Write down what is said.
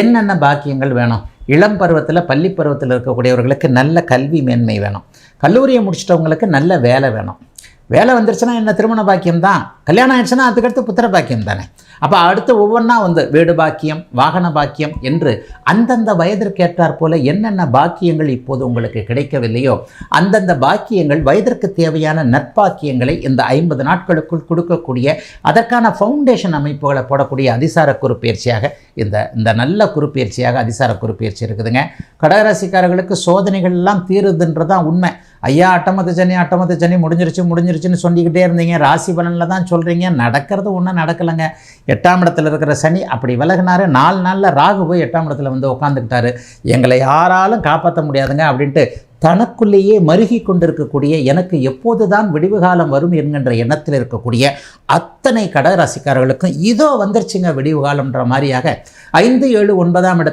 என்னென்ன பாக்கியங்கள் வேணும்? இளம் பருவத்தில் பள்ளி பருவத்தில் இருக்கக்கூடியவர்களுக்கு நல்ல கல்வி மேன்மை வேணும். கல்லூரியை முடிச்சிட்டவங்களுக்கு நல்ல வேலை வேணும். வேலை வந்துருச்சுன்னா என்ன திருமண பாக்கியம் தான் கல்யாணம் ஆயிடுச்சுன்னா அதுக்கடுத்து புத்திர பாக்கியம் தானே அப்போ அடுத்து ஒவ்வொன்றா வந்து வீடு பாக்கியம் வாகன பாக்கியம் என்று அந்தந்த வயதிற்கேற்றாற் போல என்னென்ன பாக்கியங்கள் இப்போது உங்களுக்கு கிடைக்கவில்லையோ அந்தந்த பாக்கியங்கள் வயதிற்கு தேவையான நற்பாக்கியங்களை இந்த ஐம்பது நாட்களுக்குள் கொடுக்கக்கூடிய அதற்கான ஃபவுண்டேஷன் அமைப்புகளை போடக்கூடிய அதிசார குறுப்பயிற்சியாக இந்த இந்த நல்ல குறுப்பயிற்சியாக அதிசார குறுப்பயிற்சி இருக்குதுங்க. கடகராசிக்காரர்களுக்கு சோதனைகள் எல்லாம் தீருதுன்றதான் உண்மை. ஐயா அட்டமத்து சனி அட்டமத்து சனி முடிஞ்சிருச்சு முடிஞ்சிருச்சுன்னு சொல்லிக்கிட்டே இருந்தீங்க. ராசி பலனில் தான் சொல்கிறீங்க நடக்கிறது ஒன்றும் நடக்கலைங்க. எட்டாம் இடத்துல இருக்கிற சனி அப்படி விலகினார். நாலு நாளில் ராகு போய் எட்டாம் இடத்துல வந்து உட்காந்துக்கிட்டாரு எங்களை யாராலும் காப்பாற்ற முடியாதுங்க அப்படின்ட்டு தனக்குள்ளேயே மருகி கொண்டிருக்கக்கூடிய எனக்கு எப்போது தான் விடிவு காலம் வரும் என்கின்ற எண்ணத்தில் இருக்கக்கூடிய அத்தனை கடகராசிக்காரர்களுக்கும் இதோ வந்துருச்சுங்க விடிவு காலம்ன்ற மாதிரியாக ஐந்து ஏழு ஒன்பதாம் இடத்து